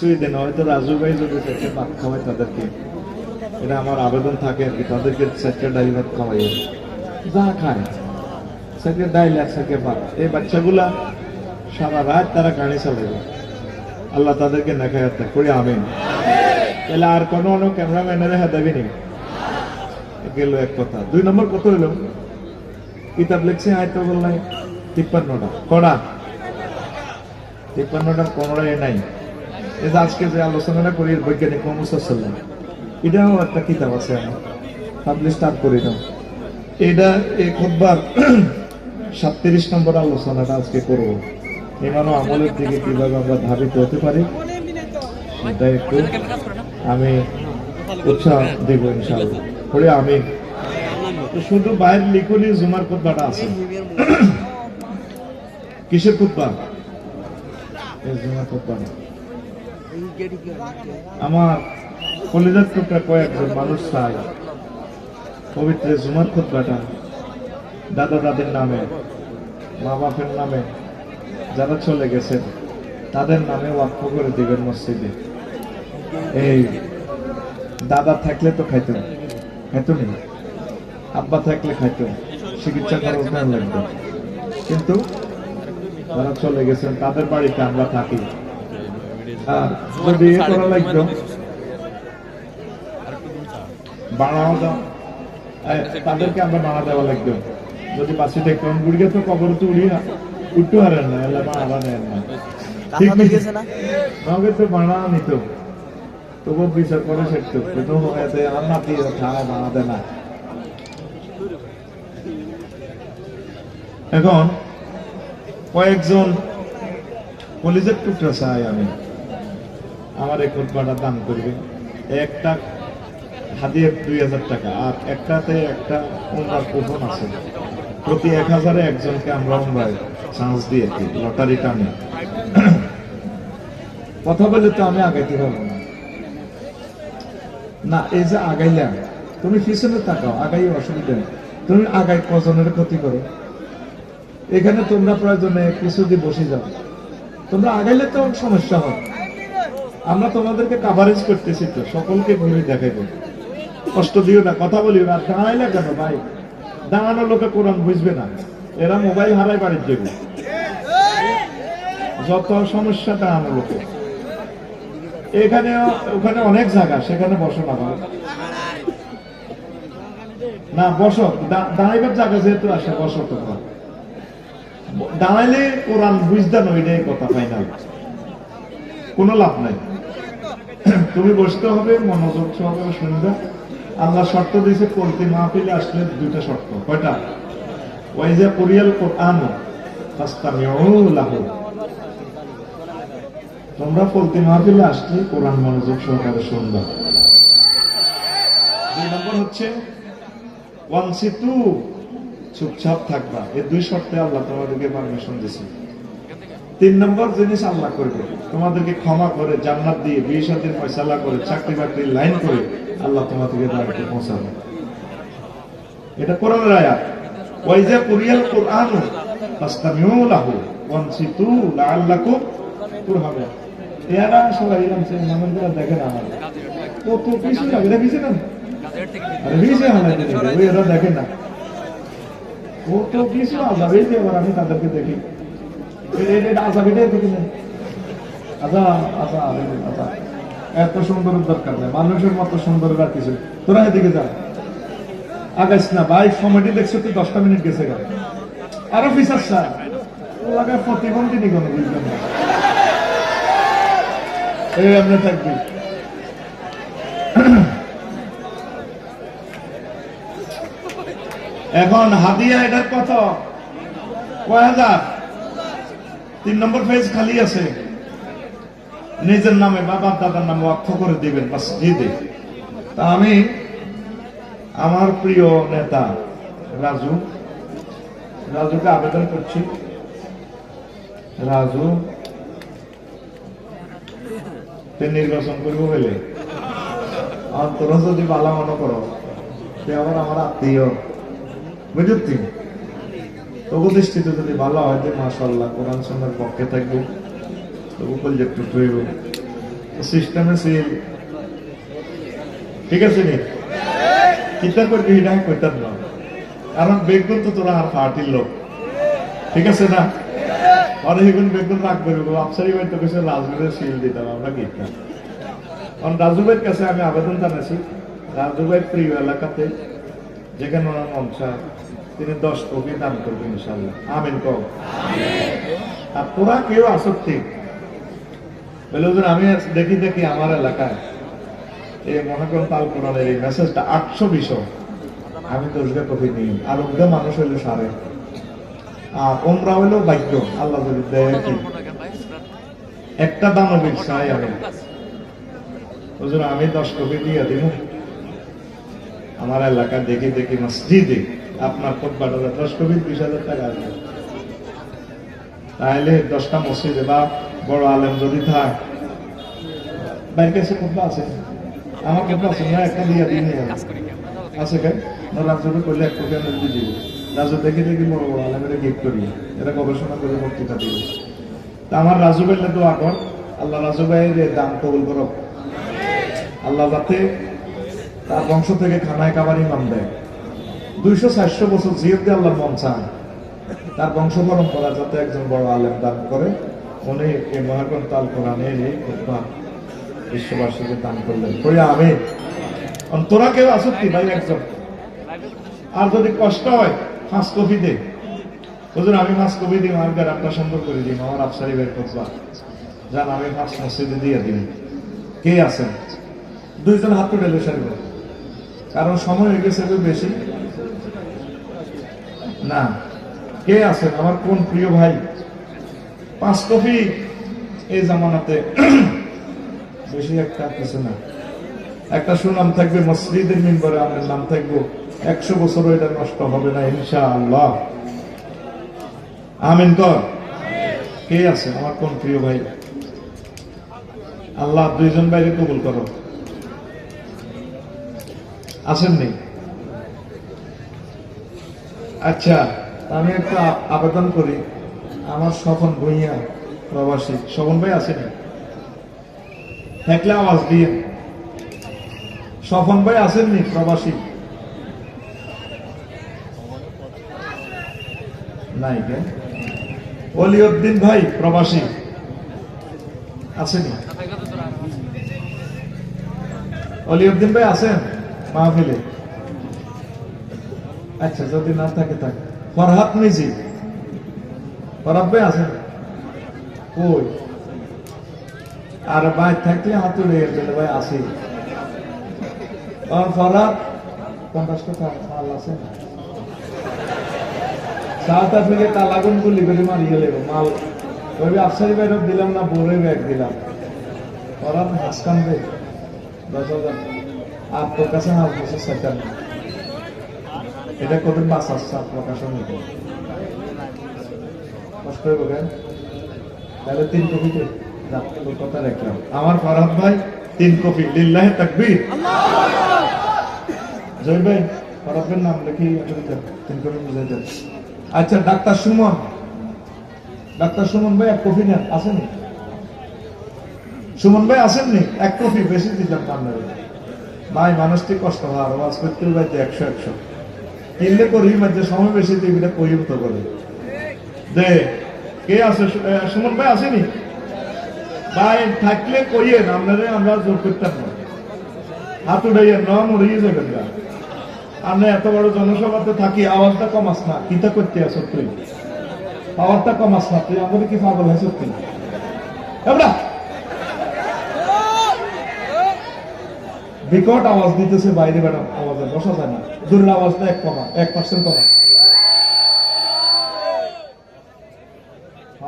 কিছুই দেন হয়তো রাজু ভাই যদি চারটে ভাত খাওয়ায় তাদেরকে। এটা আমার আবেদন থাকে আর কি, তাদেরকে চারটে ডাইল ভাত খাওয়াই যা খায় চারটে ডাইল আর চারটে ভাত। এই বাচ্চাগুলা সারা রাত তারা গাড়ি চালাবে আল্লাহ তাদেরকে নেখায় করি আমিন। তাহলে আর কোনো অন্য ক্যামেরাম্যানের হাত দেবে নি গেল এক কথা। দুই নম্বর কত হইল কিতাব লিখছে হয়তো বললাই তিপ্পান্নটা। কড়া তিপ্পান্নটার কোনোটাই নাই। এই যে আজকে যে আলোচনাটা করি বৈজ্ঞানিক মোহাম্মদ সাল্লাম এটাও একটা কিতাব আছে আমার। পাবলিশ স্টার্ট করি না এটা এই খুববার সাতত্রিশ নম্বর আলোচনাটা আজকে করব। ইমান আমলের দিকে কীভাবে আমরা ধাবিত হতে পারি, সেটা একটু আমি উৎসাহ দেব ইনশাআল্লাহ। পরে আমি শুধু বাইরের লিখুনি জুমার খুতবাটা আছে। কিসের খুতবা? জুমার খুতবাটা আমার কলিজার টুকরা কয়েকজন মানুষ চাই। পবিত্র জুমার খুতবাটা দাদা দাদির নামে, মা বাপের নামে যারা চলে গেছেন, তাদের নামে ওয়াক্ফ করে দিবেন মসজিদে। এই দাদা থাকলে তো খাইত খাইতো নি আব্বা থাকলে খাইতো চিকিৎসা খরচ নেওয়া লাগতো। কিন্তু তারা চলে গেছেন, তাদের বাড়িতে আমরা থাকি। যদি এ করা লাগতো বানাও দাও এই, তাদেরকে আমরা বানা দেওয়া লাগতো যদি বাসি দেখতাম বুড়িকে তো কবর তো উড়ি না। উঠতে পারেন না এলে বানা নেন না। ঠিক টাকা না? আমাকে তো বানা নিত তবু বিচার করে সেটতো কিন্তু হয়েছে আমার নাতি খায় বানাতে না। এখন কয়েকজন কলিজের টুকরা চাই আমি। আমার এই কোটবাটা দান করবে। একটা হাতিয়ে দুই হাজার টাকা, আর একটাতে একটা উমরার কুপন আছে। প্রতি এক হাজারে একজনকে আমরা উমরায় চান্স দিয়েছি লটারি টানে। কথা বলে তো আমি আগাইতে পারব না। না, এই যে আগাইলাম, তুমি পিছনে তাকাও আগাই অসুবিধা নেই। তুমি আগাই, কজনের ক্ষতি করো। এখানে তোমরা প্রয়োজনে কিছু দিয়ে বসে যাও। তোমরা আগাইলে তো সমস্যা হয়। আমরা তোমাদেরকে কাভারেজ করতেছি তো, সকলকে ঘুরে দেখাইবো কষ্ট দিও না, কথা বলিও না দাঁড়াইলে কেন ভাই? দাঁড়ানো লোকে কোরআন বুঝবে না। এরা মোবাইল হারাই বাড়ির দেবে যত সমস্যা দাঁড়ানো লোকে। এখানে, ওখানে অনেক জায়গা, সেখানে বসো না ভাই। না, বসো দাঁড়াইবার জায়গা যেহেতু আসে বসো তোমরা। দাঁড়াইলে কোরআন বুঝতে নই এটাই কথা ফাইনাল কোনো লাভ নাই। তুমি বসতে হবে, মনোযোগ সহকারে শুনবে। আল্লাহ শর্ত দিয়েছে পড়তে মাহফিলে আসলে দুইটা শর্ত। কয়টা? ওই যে পরিয়াল কোরআন তোমরা পড়তে মাহফিলে আসলে কোরআন মনোযোগ সহকারে শুনবে। দুই নম্বর হচ্ছে, ওয়ান সিটু চুপচাপ থাকবা। এই দুই শর্তে আল্লাহ তোমাদেরকে পারমিশন দিয়েছে তিন নম্বর জিনিস আল্লাহ করবে। তোমাদেরকে ক্ষমা করে, জান্নাত দিয়ে বিয়ে সাথে ফয়সালা করে, চাকরি বাকরি লাইন করে আল্লাহ তোমাদেরকে বাড়িতে পৌঁছাবে। এটা কোরআনের আয়াত। ওয়াইজা কুরিয়াল কোরআন ফাস্তামিউ লাহু ওয়ানসিতু লাআল্লাকুম তুরহামুন। এরা সবাই এরকম সে নামগুলো দেখেন আমার। কত কিছু লাগে দেখেছেন না? আরে হালাই দিতে এরা দেখেন না। কত কিছু আমি তাদেরকে দেখি। আজা আজা আজা এত সুন্দর দরকার নেই, মানুষের মতো সুন্দর আর কিছু তোরা এদিকে যা। আগাইস না, ভাই সময়টি দেখছ তুই দশটা মিনিট গেছে গেল আরও ফিসার স্যার প্রতিবন্ধী নি এই, আপনি থাকবি। এখন হাদিয়া এটার কত? কয় হাজার? তিন নম্বর পেজ খালি আছে। নিজের নামে বাবার দাদার নামে অর্থ করে দিবেন বাস দিয়ে দে তা আমি আমার প্রিয় নেতা রাজু, রাজুকে আবেদন করছি। রাজু নির্বাচন করব বলে। আর তোরা যদি বালা মনে করো, সে আবার আমার আত্মীয়। বুঝলি তবু দৃষ্টিতে যদি ভালো হয় যে মাসাল্লাহ কোরআন সন্ন্যার পক্ষে থাকব। তবু। কল যে একটু সিস্টেমে সিল ঠিক আছে কারণ তো তোরা আর পার্টির লোক। ঠিক আছে না? আর আফসারি ভাই তো কারণ কাছে আমি আবেদন জানাইছি। রাজু ভাই প্রিয় এলাকাতে, যেখানে ওনার মন তিনি দশ কপি দান করবেন ইনশাল্লাহ আমিন কম আর তোরা কেউ আসক্তি আমি দেখি দেখি আমার এলাকায় এই করেন তাল কোরআনের এই মেসেজটা আটশো বিষয় আমি তো ওষুধের কপি নিই আর ওগুলো মানুষ হইল সারে। আর ওমরা হইল ভাগ্য। আল্লাহ যদি দেয় একটা দানবীর চাই আমি। আমি দশ কপি দিয়ে দিব আমার এলাকা দেখি দেখি মসজিদে আপনার খোদ্বাটা দশ কপি বিশ হাজার টাকা আসবে তাহলে দশটা মসজিদে বা বড় আলেম যদি থাক কাছে খোদ্া আছে। আমার খোদ্া আছে, না, একটা দিয়ে দিন আছে কে না রাজুকে করলে এক কোটি দিয়ে রাজু দেখে দেখি বড় বড় গিফট করি। এটা গবেষণা করে বক্তৃতা দিব। তা আমার রাজু কর। আল্লাহ রাজু ভাইয়ের দাম কবুল আল্লাহ যাতে তার বংশ থেকে খানায় কাবার ইমাম দেয়। দুইশো চারশো বছর জিয়ত দিয়ে আল্লাহ মন চান তার বংশ পরম্পরা যাতে একজন বড় আলেম দান করে উনি এই মহাগ্রন্থ আল কোরআনে এই খুতবা বিশ্ববাসীকে দান করলেন। কইয়া আমি তোরা কেউ আসক্তি ভাই একজন? আর যদি কষ্ট হয়, ফাঁস কপি দে। হুজুর, আমি ফাঁস কপি দিই আমার আপনার সুন্দর করে দিই, আমার আফসারি বের খুতবা যান আমি ফাঁস মসজিদে দিয়ে দিই। কে আছেন? দুইজন হাত তুলে সারিব। কারণ সময় হয়ে গেছে বেশি। না। কে আছেন? আমার কোন প্রিয় ভাই? পাঁচ কপি এই জামানাতে। বেশি একটা কিছু না। একটা সুনাম থাকবে মসজিদের মিম্বরে, আমার নাম থাকব। একশো বছর এটা নষ্ট হবে না ইনশা আল্লাহ আমিন কর। কে আছে? আমার কোন প্রিয় ভাই? আল্লাহ, দুইজন বাইরে কবুল করো। আসেননি আচ্ছা আমি একটা আবেদন করি। আমার স্বপন ভুইয়া প্রবাসী। স্বপন ভাই আসেনি থাকলে আওয়াজ দিয়ে। স্বপন ভাই আসেননি প্রবাসী? নাই কে? অলিউদ্দিন ভাই প্রবাসী। আসেনি অলিউদ্দিন ভাই আছেন? মাহফিলে? আচ্ছা যদি না থাকে থাকে ফরহাদ মিজি ফরহাদ ভাই কই? আর ভাই থাকলে হাত গেলে ভাই আসি আর ফরহাদ, পঞ্চাশ টাকা মাল আছে সাউথ আফ্রিকা গুলি মারি গেলে মাল। আফসারি দিলাম না বোরে ব্যাগ দিলাম। ফরহাদ হাসকান রে দশ হাজার। আর তোর কাছে বছর সেকেন্ড এটা কত বাস আসছে প্রকাশন হইব তাহলে তিন কপিতে যা, তোর কথা রাখলাম। আমার ফরহাদ ভাই তিন কপি। লিল্লাহে তাকবীর। জয় ভাই ফরহাদ নাম লিখি তিন কপি বুঝাই দেন। আচ্ছা ডাক্তার সুমন। ডাক্তার সুমন ভাই এক কপি নেন। আসেনি? সুমন ভাই আসেননি? এক কপি বেশি দিতাম আপনার। ভাই মানুষটি কষ্ট হওয়ার আওয়াজ করতে পারতে একশো একশো। কিনলে করি মাঝে সময় বেশি টিভিটা পরিণত করে। দে, কে আছে? সুমন ভাই আসেনি? ভাই, থাকলে কইয়েন, আপনারে আমরা জোর করতাম না। হাত উঠাইয়েন ন মরিয়ে যাবেন গা। আমরা এত বড় জনসভাতে থাকি, আওয়াজটা কমাস না। কিতা করতে আস তুই? আওয়াজটা কমাস না। তুই আমাদের কি পাগল হয়েছ তুই? বিকট আওয়াজ দিতেছে বাইরে, ম্যাডাম। আওয়াজে বসা যায় না। দূরের আওয়াজটা এক কমা, এক পার্সেন্ট কমা।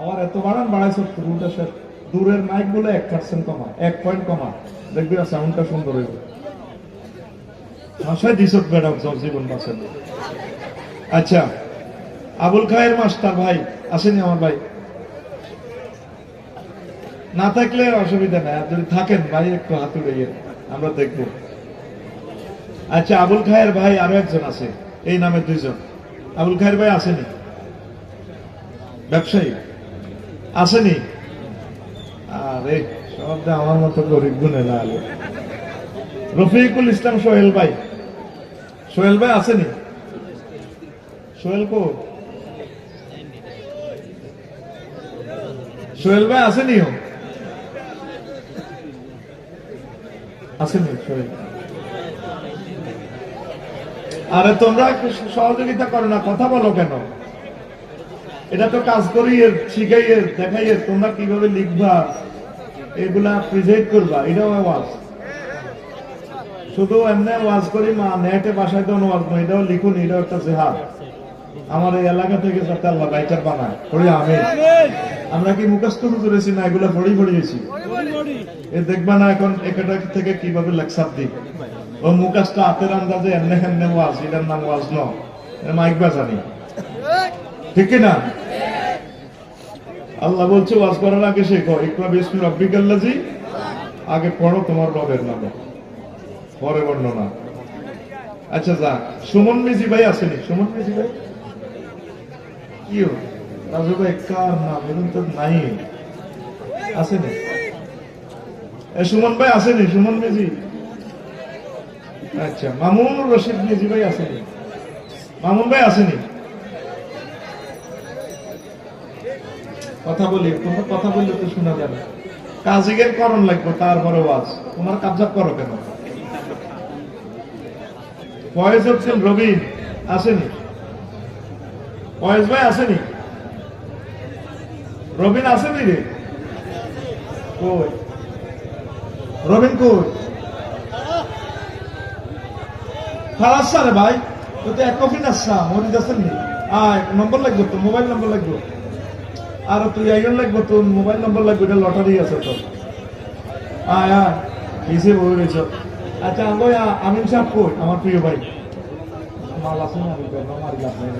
আমার এত বাড়ান, বাড়াইছে রুলটা স্যার দূরের মাইকগুলো এক পার্সেন্ট কমা, এক পয়েন্ট কমা। দেখবি না সাউন্ডটা সুন্দর হইব। ভাষায় দিস ম্যাডাম, সব জীবন বাঁচেন। আচ্ছা আবুল খায়ের মাস্টার ভাই, আসেনি আমার ভাই। না থাকলে অসুবিধা নাই, আর যদি থাকেন, ভাই, একটু হাত উড়িয়ে আমরা দেখব। আচ্ছা আবুল খায়ের ভাই আরও একজন আছে। এই নামে দুইজন। আবুল খায়ের ভাই আসেনি? ব্যবসায়ী? আসেনি? আরে, সব আমার মতো গরিব গুনে না আলো রফিকুল ইসলাম সোহেল ভাই। সোহেল ভাই আসেনি? সোহেল কো? সোহেল ভাই আসেনি আরে তোমরা সহযোগিতা করো না, কথা বলো কেন? এটা তো কাজ করি এর শিখাই দেখাই তোমরা কীভাবে লিখবা, এগুলা প্রেজেন্ট করবা, এটাও আওয়াজ। শুধু এমনি ওয়াজ করি, মা, নেটে বাসায় তো ওয়াজ নয় এটাও লিখুন, এটাও একটা জেহাদ আমার এই এলাকা থেকে যাতে আল্লাহ বানায় পড়ি আমি আমরা কি মুখস্থ করেছি না, এগুলা পড়ি পড়িয়েছি এ দেখবা না এখন একটা থেকে কীভাবে লেকচার দিই ও মুখাসটা হাতের আন্দাজে এমনে এমনে ওয়াজ এটার নাম ওয়াজ ন। মাইক বাজানি। ঠিক না আল্লাহ বলছে, ওয়াজ করার আগে শেখো, একটু বিসমি রব্বিকাল্লাজি আগে পড়ো তোমার রবের নামে। পরে বর্ণনা। আচ্ছা যা। সুমন মিজি ভাই আসেনি। সুমন মিজি ভাই? কি? রাজু ভাই কার নাম, এরকম তো নাই। আসেনি? সুমন ভাই আসেনি, সুমন মিজি। আচ্ছা মামুন রশিদ মিজি ভাই আসেনি। মামুন ভাই আসেনি। কথা বলি, তোমার কথা বললে তো শোনা যাবে। কাজিগের করণ লাগবে, তারপরে ওয়াজ। তোমার কাবজাব করো কেন? ফয়েজ হচ্ছেন রবিন আসেনি। ফয়েজ ভাই আসেনি? রবিন আসেনি রে? কই? রবিন কই ফারাসা রে ভাই তো এক কফি নাসা মরিদ আসেননি আয়, নম্বর লাগবে তো মোবাইল নম্বর লাগবে। আর তুই একজন লাগবে তোর, মোবাইল নম্বর লাগবে, এটা লটারি আছে তো আয় আয়, এসে বই রয়েছ। আচ্ছা আমি আমিন সাহেব কই? আমার প্রিয় ভাই। মাল আছে না, আমি কেন মারি লাভ নাই।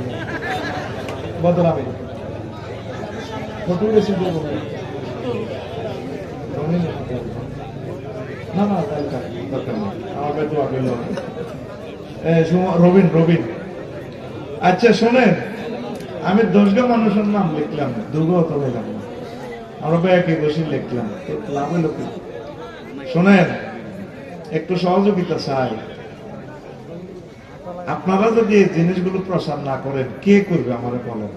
বদল আমি ফটো বেশি দেবো? না না রবিন রবিন। আচ্ছা শোনেন, আমি দশগা মানুষের নাম লিখলাম দুর্গত হইলাম আমরা ভাই একই বসে লিখলাম লাভ হলো কি? শোনেন, একটু সহযোগিতা চাই। আপনারা যদি এই জিনিসগুলো প্রচার না করেন, কে করবে আমার বলেন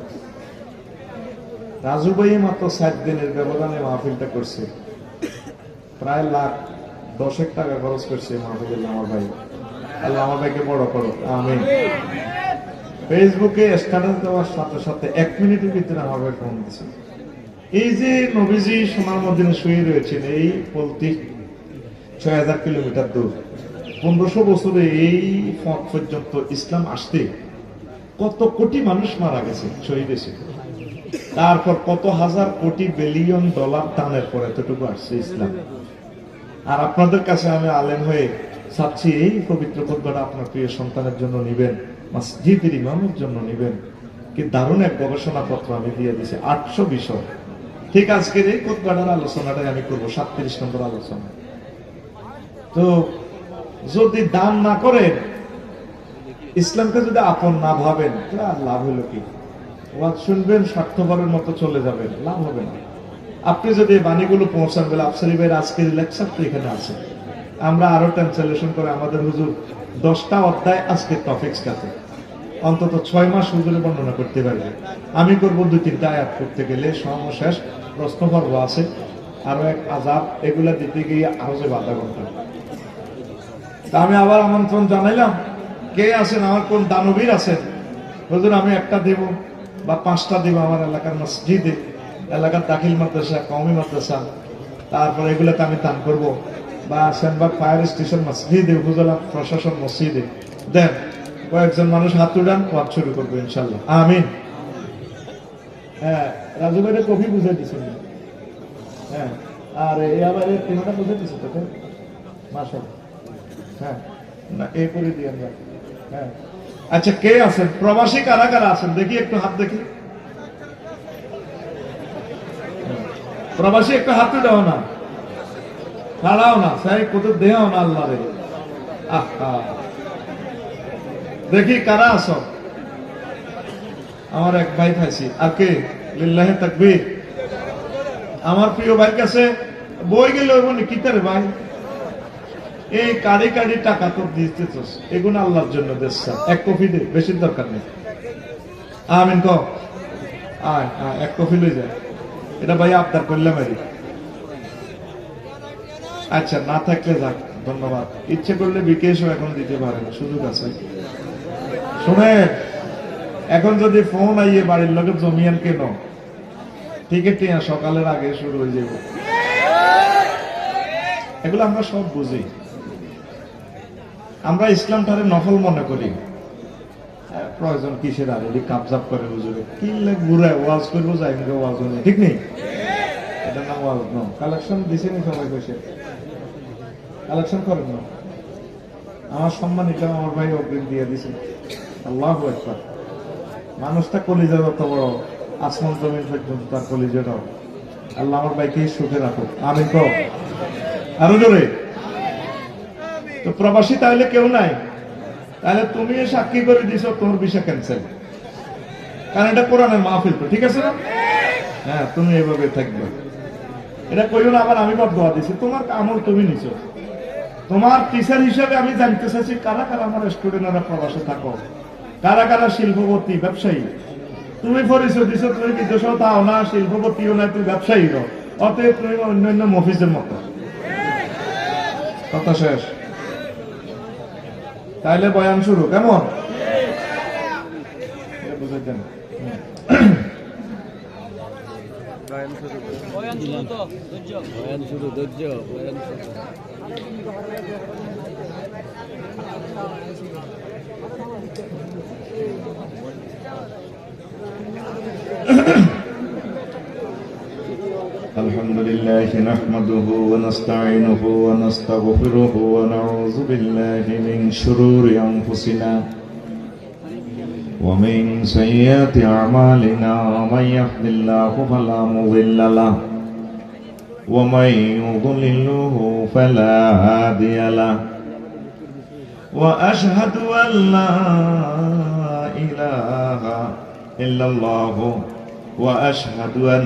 রাজু ভাই মাত্র সাত দিনের ব্যবধানে মাহফিলটা করছে। প্রায় লাখ দশেক টাকা খরচ করছে, মাহফিল, আমার ভাই। আল্লাহ আমার ভাইকে বড় করো আমি ফেসবুকে স্ট্যাটাস দেওয়ার সাথে সাথে এক মিনিটের ভিতরে আমার ভাই ফোন দিচ্ছে এই যে নবীজি সোনার মদিনে শুয়ে রয়েছেন এই পলতি ছয় হাজার কিলোমিটার দূর। পনেরোশো বছরে এই পর্যন্ত ইসলাম আসতে কত কোটি মানুষ মারা গেছে, শহীদ হয়েছে। তারপর কত হাজার কোটি বিলিয়ন ডলার দানের পর এতটুকু আসছে ইসলাম। আর আপনাদের কাছে আমি আলেম হয়ে চাচ্ছি এই পবিত্র খোদ্াটা আপনার প্রিয় সন্তানের জন্য নিবেন, মসজিদের ইমামের জন্য নিবেন। কি দারুণ এক গবেষণা পত্র আমি দিয়ে দিছি আটশো বিষয়। ঠিক আজকের এই খোদ্াটার আলোচনাটাই আমি করব, সাতত্রিশ নম্বর আলোচনা। তো যদি দান না করেন, ইসলামকে যদি আপন না ভাবেন তাহলে আর লাভ হলো কি? ওয়াজ শুনবেন, স্বার্থপরের মতো চলে যাবেন, লাভ হবে না। আপনি যদি বাণীগুলো পৌঁছান, বলে আফসারি ভাইয়ের আজকের লেকচার তো এখানে আছে। আমরা আরও ট্রান্সলেশন করে আমাদের হুজুর দশটা অধ্যায় আজকে টপিক্স কাছে অন্তত ছয় মাস হুজুরে বর্ণনা করতে পারবে। আমি করব দুই তিনটা আয়াত করতে গেলে সর্বশেষ প্রশ্ন পর্ব আছে। আরও এক আজাব, এগুলা দিতে গিয়ে আরও যে আধা ঘণ্টা তা আমি আবার আমন্ত্রণ জানাইলাম, কে আছেন? আমার কোন দানবীর আছেন? হুজুর, আমি একটা দেব বা পাঁচটা দেব আমার এলাকার মসজিদে। এলাকার দাখিল মাদ্রাসা কমি মাদ্রাসা, তারপর এগুলোতে আমি দান করব। বা সেনবাগ ফায়ার স্টেশন মসজিদে, উপজেলা প্রশাসন মসজিদে। দেন, কয়েকজন মানুষ হাত উড়ান ওয়াক শুরু করব ইনশাল্লাহ। আমিন। হ্যাঁ রাজু ভাইটা কফি বুঝে দিচ্ছেন হ্যাঁ আর এই আবার এই বুঝে দিচ্ছে তোকে মাসা হ্যাঁ না এই করে দিয়ে আমরা হ্যাঁ। আচ্ছা কে আছেন? প্রবাসী কারা কারা আছেন? দেখি, একটু হাত দেখি। প্রবাসী একটু হাত দাও না। ছাড়াও না সাই কত দেও না আল্লাহ রে। দেখি কারা আছো? আমার এক ভাই খাইছি আর কে লিল্লাহে তাকবীর। আমার প্রিয় ভাই কাছে বই গেলে মানে কিতারে ভাই? এই কারি কারি টাকা তো দিতেছস। এগুলো আল্লাহর জন্য দেশ এক কপি দে বেশি দরকার নেই। আমিন ক আয়, এক কপি লই যায় এটা ভাই আবদার করলাম আরই আচ্ছা না থাকলে যাক, ধন্যবাদ। ইচ্ছে করলে বিকেশও এখন দিতে পারেন সুযোগ আছে। শুনে এখন যদি ফোন আইয়ে বাড়ির লোকের জমিয়ান কেন টিকিট টিয়া সকালের আগে শুরু হয়ে যাব। এগুলো আমরা সব বুঝি। আমরা ইসলাম ইসলামটারে নফল মনে করি। প্রয়োজন কিসের আর? এটি কাপজাপ করে হুজুরে। কি লাগ ঘুরায় ওয়াজ করব যাই ওয়াজ হলে। ঠিক নেই এটা নাম ওয়াজ, ন। কালেকশন দিছে নি সবাই কইছে? কালেকশন করেন না। আমার সম্মান এটা আমার ভাই অগ্রিম দিয়ে দিছে। আল্লাহ একবার মানুষটা কলিজা যত বড়, আসমান জমিন পর্যন্ত তার কলিজাটাও। আল্লাহ আমার ভাইকে সুখে রাখো আমি তো আরও জোরে। তো প্রবাসী তাহলে কেউ নাই? তাহলে তুমি সাক্ষী করে দিছো, তোর বিষয় ক্যান্সেল কারণ এটা কোরআনের মাহফিল তো, ঠিক আছে না? হ্যাঁ তুমি এভাবে থাকবে। এটা কইও না, আবার আমি বদ দোয়া দিছি। তোমার আমল তুমি নিছো। তোমার টিচার হিসেবে আমি জানতে চাইছি, কারা কারা আমার স্টুডেন্টরা প্রবাসে থাকো? কারা কারা শিল্পপতি, ব্যবসায়ী? তুমি পরিচয় দিছো, তুমি বিদেশেও তাও না, শিল্পপতিও না, তুমি ব্যবসায়ী অতএব তুমি অন্যান্য মফিজের মতো। কথা শেষ। তাইলে বয়ান শুরু কেমন? বয়ান শুরু ধৈর্য বয়ান শুরু। الله نحمده ونستعينه ونستغفره ونعوذ بالله من شرور أنفسنا ومن سيئات أعمالنا ومن يهد الله فلا مضل له ومن يضلله فلا هادي له وأشهد أن لا إله إلا الله وأشهد أن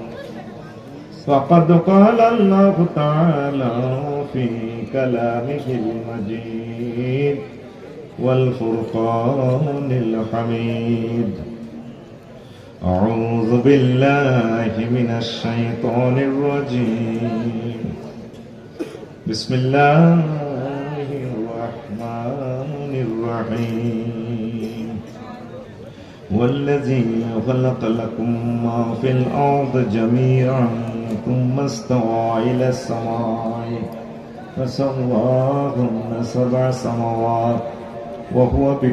فقد قال الله تعالى في كلامه المجيد والفرقان الحميد. أعوذ بالله من الشيطان الرجيم. بسم الله الرحمن الرحيم. والذي خلق لكم ما في الأرض جميعا ثم استوى إلى السماء فسواهن سبع سماوات وهو